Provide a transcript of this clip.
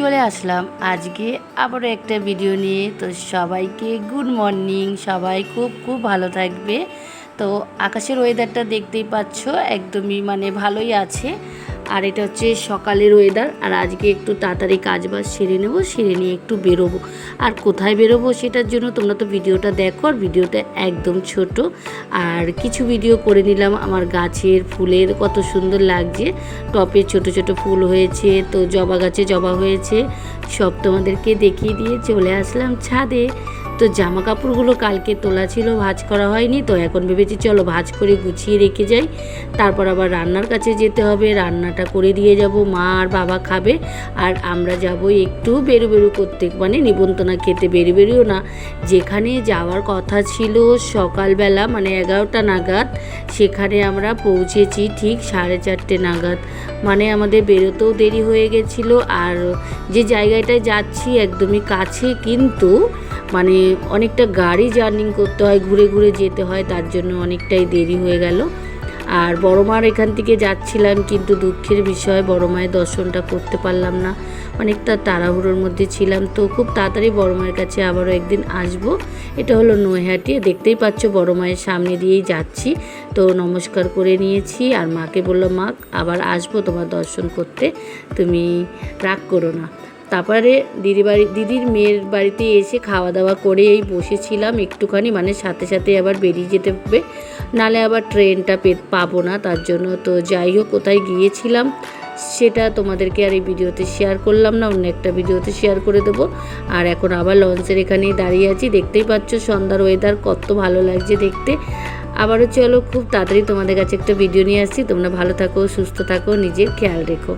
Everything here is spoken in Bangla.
চলে আসলাম। আজকে আবারও একটা ভিডিও নিয়ে। তো সবাইকে গুড মর্নিং সবাই খুব খুব ভালো থাকবে। তো আকাশের ওয়েদারটা দেখতেই পাচ্ছ, একদমই মানে ভালোই আছে। আর এটা হচ্ছে সকালের ওয়েদার আর আজকে একটু তাড়াতাড়ি কাজ বাজ সেরে নেব, সেরে নিয়ে একটু বেরোবো। আর কোথায় বেরোবো সেটার জন্য তোমরা তো ভিডিওটা দেখো, আর ভিডিওটা একদম ছোট। আর কিছু ভিডিও করে নিলাম, আমার গাছের ফুলের কত সুন্দর লাগছে। টপে ছোট ছোট ফুল হয়েছে, তো জবা গাছে জবা হয়েছে, সব তোমাদেরকে দেখিয়ে দিয়ে চলে আসলাম ছাদে। তো জামা কাপড়গুলো কালকে তোলা ছিল, ভাজ করা হয়নি তো এখন ভেবেছি চলো ভাজ করে গুছিয়ে রেখে যাই। তারপর আবার রান্নার কাছে যেতে হবে, রান্নাটা করে দিয়ে যাব, মা আর বাবা খাবে। আর আমরা যাব একটু বেরু বেরু করতে মানে নিবন্তনা খেতে বেরু বেরুও না। যেখানে যাওয়ার কথা ছিল সকালবেলা মানে এগারোটা নাগাদ, সেখানে আমরা পৌঁছেছি ঠিক সাড়ে চারটে নাগাদ। মানে আমাদের বেরোতেও দেরি হয়ে গেছিল, আর যে জায়গাটায় যাচ্ছি একদমই কাছে, কিন্তু মানে অনেকটা গাড়ি জার্নিং করতে হয়, ঘুরে ঘুরে যেতে হয়, তার জন্য অনেকটাই দেরি হয়ে গেল। আর বড় মার এখান থেকে যাচ্ছিলাম, কিন্তু দুঃখের বিষয় বড় মায়ের দর্শনটা করতে পারলাম না। অনেকটা তাড়াহুড়োর মধ্যে ছিলাম তো, খুব তাড়াতাড়ি বড় মায়ের কাছে আবারও একদিন আসব। এটা হলো নৈহাটি, দেখতেই পাচ্ছ বড় মায়ের সামনে দিয়েই যাচ্ছি। তো নমস্কার করে নিয়েছি, আর মাকে বলল, মা, আবার আসব তোমার দর্শন করতে, তুমি রাগ করো না। তারপরে দিদি বাড়ি, দিদির মেয়ের বাড়িতে এসে খাওয়া দাওয়া করে এই বসেছিলাম একটুখানি মানে সাথে সাথে আবার বেরিয়ে যেতে হবে। নালে আবার ট্রেনটা পে, পাবো না, তার জন্য তো যাই হোক, কোথায় গিয়েছিলাম সেটা তোমাদেরকে আর এই ভিডিওতে শেয়ার করলাম না, অন্য একটা ভিডিওতে শেয়ার করে দেবো। আর এখন আবার লঞ্চের এখানেই দাঁড়িয়ে আছি, দেখতেই পাচ্ছ সন্ধ্যার ওয়েদার কত ভালো লাগছে দেখতে। আবারও চলো, খুব তাড়াতাড়ি তোমাদের কাছে একটা ভিডিও নিয়ে আসছি, তোমরা ভালো থাকো, সুস্থ থাকো, নিজের খেয়াল রেখো।